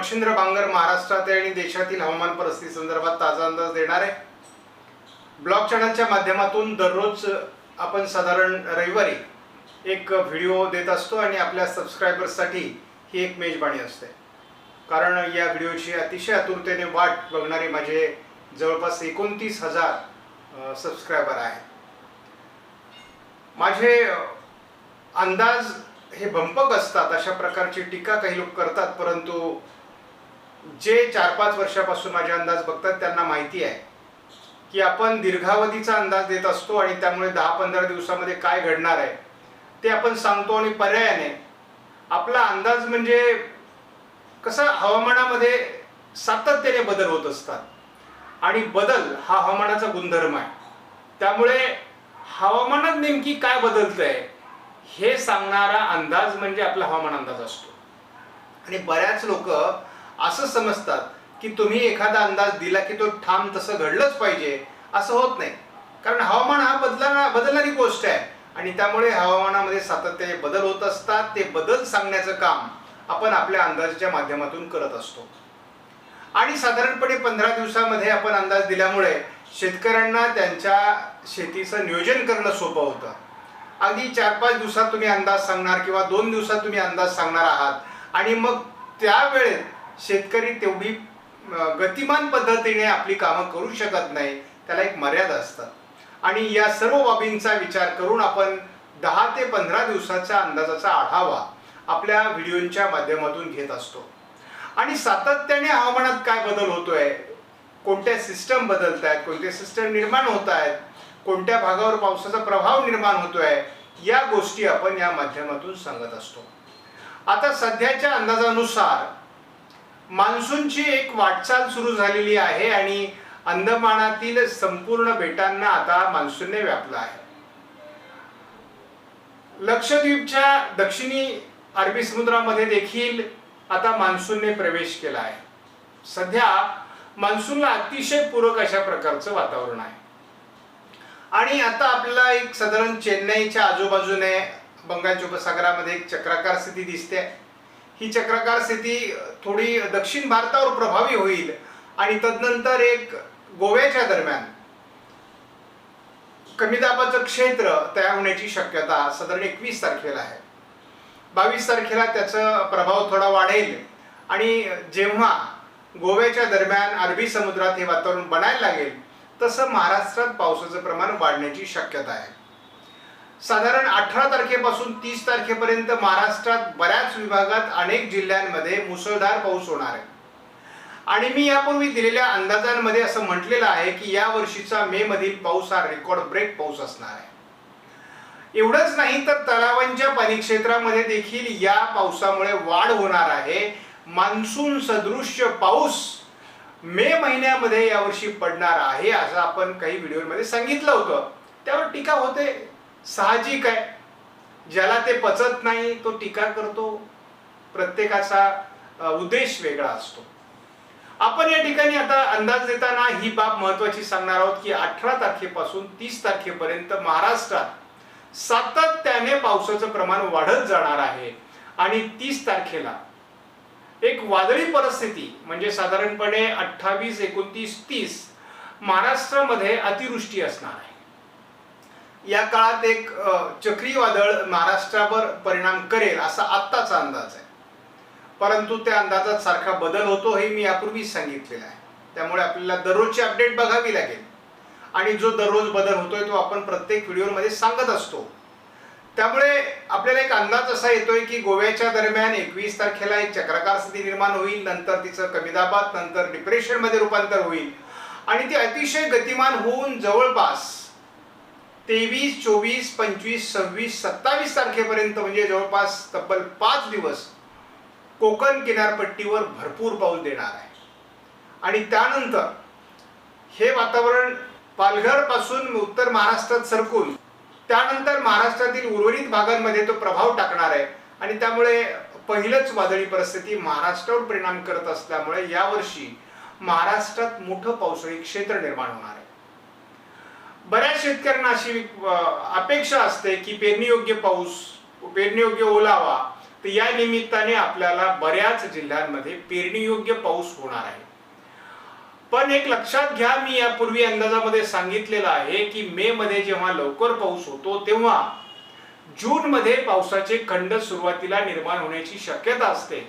मच्छिंद्र बांगर महाराष्ट्रातील आणि देशातील हवामान परिस्थिती संदर्भात ताजा अंदाज देणार आहे ब्लॉग चॅनलच्या माध्यमातून दररोज आपण साधारण रविवारी एक व्हिडिओ देत असतो आणि आपल्या सबस्क्रायबर्ससाठी ही एक मेजबानी असते. कारण या व्हिडिओची अतिशय आतुरतेने वाट बघणारे माझे जवळपास एकोणतीस हजार सबस्क्रायबर आहेत. माझे अंदाज हे भंपक असतात अशा प्रकारची टीका काही लोक करतात परंतु जे चार पाच वर्षापासून माझे अंदाज बघतात त्यांना माहिती आहे की आपण दीर्घावधीचा अंदाज देत असतो आणि त्यामुळे दहा पंधरा दिवसामध्ये काय घडणार आहे ते आपण सांगतो आणि पर्यायाने. आपला अंदाज म्हणजे कसं हवामानामध्ये सातत्याने बदल होत असतात. आणि बदल हा हवामानाचा गुणधर्म आहे. त्यामुळे हवामानात नेमकी काय बदलतंय हे सांगणारा अंदाज म्हणजे आपला हवामान अंदाज असतो. आणि बऱ्याच लोक असं समजतात की तुम्ही एखादा अंदाज दिला की तो ठाम तसं घडलंच पाहिजे असं होत नाही. कारण हवामान हा बदला बदलणारी गोष्ट आहे. आणि त्यामुळे हवामानामध्ये सातत्याने बदल होत असतात ते बदल सांगण्याचं काम आपण आपल्या अंदाजाच्या माध्यमातून करत असतो. आणि साधारणपणे पंधरा दिवसामध्ये आपण अंदाज दिल्यामुळे शेतकऱ्यांना त्यांच्या शेतीचं नियोजन करणं सोपं होतं. अगदी चार पाच दिवसात तुम्ही अंदाज सांगणार किंवा दोन दिवसात तुम्ही अंदाज सांगणार आहात. आणि मग त्यावेळेत शेतकरी तेवढी गतिमान पद्धतीने आपली कामं करू शकत नाही त्याला एक मर्यादा असतात. आणि या सर्व बाबींचा विचार करून आपण दहा ते पंधरा दिवसाच्या अंदाजाचा आढावा आपल्या व्हिडिओच्या माध्यमातून घेत असतो. आणि सातत्याने हवामानात काय बदल होतोय कोणत्या सिस्टम बदलत आहेत कोणते सिस्टम निर्माण होत आहेत कोणत्या भागावर पावसाचा प्रभाव निर्माण होतोय या गोष्टी आपण या माध्यमातून सांगत असतो. आता सध्याच्या अंदाजानुसार मान्सूनची एक वाटचाल सुरू झालेली आहे आणि अंदमानातील संपूर्ण बेटांना आता मान्सूनने व्यापलं आहे. लक्षद्वीपच्या दक्षिणी अरबी समुद्रामध्ये देखील आता मान्सूनने प्रवेश केला आहे. सध्या मान्सूनला अतिशय पूरक अशा प्रकारचं वातावरण आहे. आणि आता आपल्याला एक साधारण चेन्नईच्या आजूबाजूने बंगालच्या उपसागरामध्ये एक चक्राकार स्थिती दिसते. ही चक्राकार स्थिती थोडी दक्षिण भारतावर प्रभावी होईल. आणि तदनंतर एक गोव्याच्या दरम्यान कमी दाबाचं क्षेत्र तयार होण्याची शक्यता साधारण एकवीस तारखेला आहे. बावीस तारखेला त्याचा प्रभाव थोडा वाढेल. आणि जेव्हा गोव्याच्या दरम्यान अरबी समुद्रात हे वातावरण बनायला लागेल तसं महाराष्ट्रात पावसाचं प्रमाण वाढण्याची शक्यता आहे. साधारण अठरा तारखेपासून तीस तारखेपर्यंत महाराष्ट्रात बऱ्याच विभागात अनेक जिल्ह्यांमध्ये मुसळधार पाऊस होणार आहे. आणि मी यापूर्वी दिलेल्या अंदाजांमध्ये असं म्हटलेलं आहे की या वर्षीचा मे मधील पाऊस हा रेकॉर्ड ब्रेक पाऊस असणार आहे. एवढंच नाही तर तलावांच्या पाणी क्षेत्रामध्ये देखील या पावसामुळे वाढ होणार आहे. मान्सून सदृश्य पाऊस मे महिन्यामध्ये यावर्षी पडणार आहे असं आपण काही व्हिडिओमध्ये सांगितलं होतं. त्यावर टीका होते. साहजिक आहे. ज्याला ते पचत नाही तो टीका करतो. प्रत्येकाचा उद्देश वेगळा असतो. आपण या ठिकाणी आता अंदाज देताना ही बाब महत्वाची सांगणार आहोत की अठरा तारखेपासून तीस तारखेपर्यंत महाराष्ट्रात सातत्याने पावसाचं प्रमाण वाढत जाणार आहे. आणि तीस तारखेला एक वादळी परिस्थिती म्हणजे साधारणपणे अठ्ठावीस एकोणतीस तीस महाराष्ट्रामध्ये अतिवृष्टी असणार आहे. या काळात एक चक्रीवादळ महाराष्ट्रावर परिणाम करेल असा आत्ताचा अंदाज आहे. परंतु त्या अंदाजात सारखा बदल होतो हे मी यापूर्वीच सांगितलेलं आहे. त्यामुळे आपल्याला दररोजची अपडेट बघावी लागेल. आणि जो दररोज बदल होतोय तो आपण प्रत्येक व्हिडिओमध्ये सांगत असतो. त्यामुळे आपल्याला एक अंदाज असा येतोय की गोव्याच्या दरम्यान एकवीस तारखेला एक चक्राकार स्थिती निर्माण होईल नंतर तिचं कमी दाबात नंतर डिप्रेशनमध्ये रूपांतर होईल. आणि ती अतिशय गतिमान होऊन जवळपास तेवीस चोवीस पंचवीस सव्वीस सत्तावीस तारखेपर्यंत म्हणजे जवळपास तब्बल पाच दिवस कोकण किनारपट्टीवर भरपूर पाऊस देणार आहे. आणि त्यानंतर हे वातावरण पालघरपासून उत्तर महाराष्ट्रात सरकून त्यानंतर महाराष्ट्रातील उर्वरित भागांमध्ये तो प्रभाव टाकणार आहे. आणि त्यामुळे पहिलंच वादळी परिस्थिती महाराष्ट्रावर परिणाम करत असल्यामुळे यावर्षी महाराष्ट्रात मोठं पावसाळी क्षेत्र निर्माण होणार आहे. बऱ्याच शेतकऱ्यांना अशी अपेक्षा असते की पेरणीयोग्य पाऊस पेरणीयोग्य ओलावा तर या निमित्ताने आपल्याला बऱ्याच जिल्ह्यांमध्ये पेरणीयोग्य पाऊस होणार आहे. पण एक लक्षात घ्या मी यापूर्वी अंदाजामध्ये सांगितलेलं आहे की मे मध्ये जेव्हा लवकर पाऊस होतो तेव्हा जून मध्ये पावसाचे खंड सुरुवातीला निर्माण होण्याची शक्यता असते.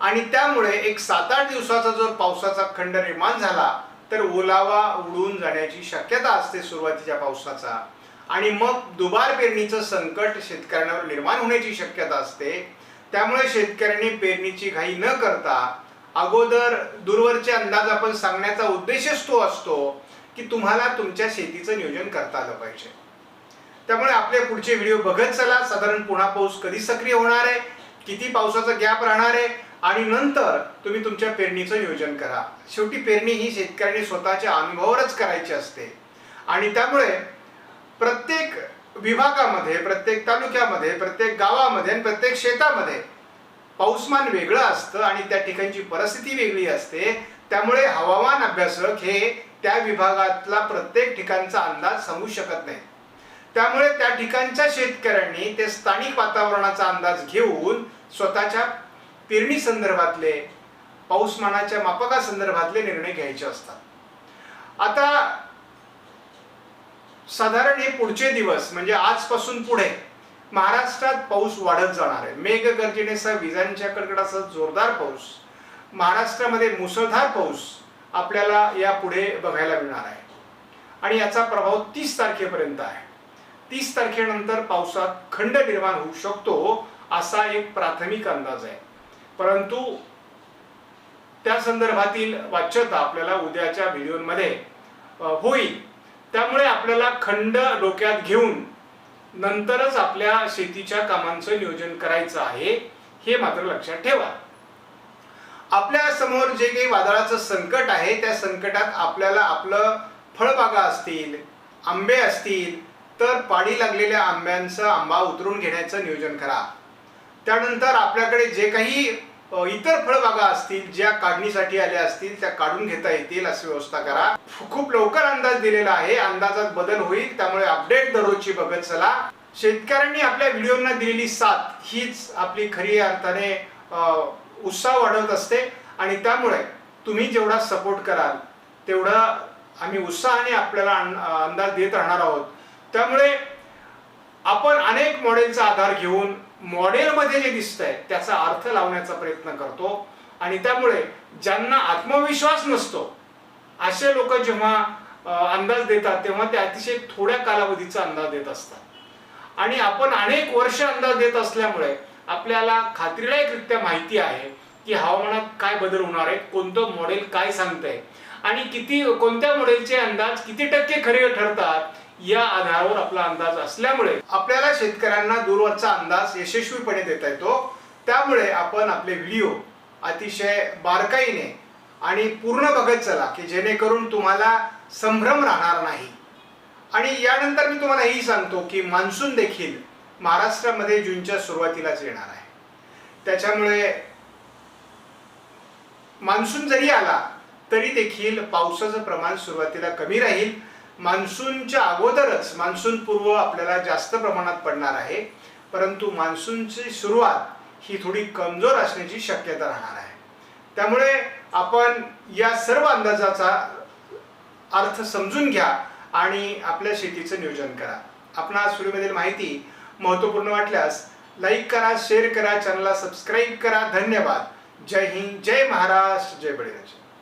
आणि त्यामुळे एक सात आठ दिवसाचा जर पावसाचा खंड निर्माण झाला तर ओलावा उडून जाण्याची शक्यता असते सुरुवातीच्या पावसाचा. आणि मग दुबार पेरणीचं संकट शेतकऱ्यांवर निर्माण होण्याची शक्यता असते. त्यामुळे शेतकऱ्यांनी पेरणीची घाई न करता अगोदर दूरवरचे अंदाज आपण सांगण्याचा उद्देशच तो असतो की तुम्हाला तुमच्या शेतीचं नियोजन करता आलं पाहिजे. त्यामुळे आपले पुढचे व्हिडिओ बघत चला. साधारण पुन्हा पाऊस कधी सक्रिय होणार आहे? किती पावसाचा गॅप राहणार आहे? आणि नंतर तुम्ही तुमच्या पेरणीचं नियोजन करा. शेवटी पेरणी ही शेतकऱ्यांनी स्वतःच्या अनुभवावरच करायची असते. आणि त्यामुळे प्रत्येक विभागामध्ये प्रत्येक तालुक्यामध्ये प्रत्येक गावामध्ये आणि प्रत्येक शेतामध्ये पाऊसमान वेगळं असतं आणि त्या ठिकाणची परिस्थिती वेगळी असते. त्यामुळे हवामान अभ्यासक हे त्या विभागातला प्रत्येक ठिकाणचा अंदाज सांगू शकत नाही. त्यामुळे त्या ठिकाणच्या शेतकऱ्यांनी ते स्थानिक वातावरणाचा अंदाज घेऊन स्वतःच्या पेरणी संदर्भातले पाऊसमानाच्या मापकासंदर्भातले निर्णय घ्यायचे असतात. आता साधारण हे पुढचे दिवस म्हणजे आजपासून पुढे महाराष्ट्रात पाऊस वाढत जाणार आहे. मेघगर्जनेसह विजांच्या कडकडासह जोरदार पाऊस महाराष्ट्रामध्ये मुसळधार पाऊस आपल्याला यापुढे बघायला मिळणार आहे. आणि याचा प्रभाव तीस तारखेपर्यंत आहे. तीस तारखेनंतर पावसात खंड निर्माण होऊ शकतो असा एक प्राथमिक अंदाज आहे. परंतु त्या संदर्भातील वाच्यता आपल्याला उद्याच्या व्हिडिओमध्ये होईल. त्यामुळे आपल्याला खंड डोक्यात घेऊन नंतरच आपल्या शेतीच्या कामांचं नियोजन करायचं आहे हे मात्र लक्षात ठेवा. आपल्यासमोर जे काही वादळाचं संकट आहे त्या संकटात आपल्याला आपलं फळबागा असतील आंबे असतील तर पाडी लागलेल्या आंब्यांचं आंबा उतरून घेण्याचं नियोजन करा. त्यानंतर आपल्याकडे जे काही इतर फळबागा असतील ज्या काढणीसाठी आल्या असतील त्या काढून घेता येतील अशी व्यवस्था करा. खूप लवकर अंदाज दिलेला आहे. अंदाजात बदल होईल त्यामुळे अपडेट दररोजची बघत चला. शेतकऱ्यांनी आपल्या व्हिडिओना दिलेली साथ हीच आपली खरी अर्थाने उत्साह वाढवत असते. आणि त्यामुळे तुम्ही जेवढा सपोर्ट कराल तेवढा आम्ही उत्साहाने आपल्याला अंदाज देत राहणार आहोत. त्यामुळे आपण अनेक मॉडेलचा आधार घेऊन मॉडेलमध्ये जे दिसतंय त्याचा अर्थ लावण्याचा प्रयत्न करतो. आणि त्यामुळे ज्यांना आत्मविश्वास नसतो असे लोक जेव्हा अंदाज देतात तेव्हा ते अतिशय थोड्या कालावधीचा अंदाज देत असतात. आणि आपण अनेक वर्ष अंदाज देत असल्यामुळे आपल्याला खात्रीलायकरित्या माहिती आहे की हवामानात काय बदल होणार आहे कोणतं मॉडेल काय सांगतंय. आणि किती कोणत्या मॉडेलचे अंदाज किती टक्के खरे ठरतात या आधारावर आपला अंदाज असल्यामुळे आपल्याला शेतकऱ्यांना दूरवरचा अंदाज यशस्वीपणे देता येतो. त्यामुळे आपण आपले व्हिडिओ अतिशय बारकाईने आणि पूर्ण बघत चला की जेणेकरून तुम्हाला संभ्रम राहणार नाही. आणि यानंतर मी तुम्हाला हेही सांगतो की मान्सून देखील महाराष्ट्रामध्ये जूनच्या सुरुवातीलाच येणार आहे. त्याच्यामुळे मान्सून जरी आला तरी देखील पावसाचं प्रमाण सुरुवातीला कमी राहील. मान्सूनच्या अगोदरच मान्सून पूर्व आपल्याला जास्त प्रमाणात पडणार आहे. परंतु मान्सूनची सुरुवात ही थोडी कमजोर असण्याची शक्यता राहणार आहे. त्यामुळे आपण या सर्व अंदाजाचा अर्थ समजून घ्या आणि आपल्या शेतीचं नियोजन करा. आपणा व्हिडिओमधील माहिती महत्त्वपूर्ण वाटल्यास लाईक करा शेअर करा चॅनलला सबस्क्राईब करा. धन्यवाद. जय हिंद जय महाराष्ट्र जय बळीराजा.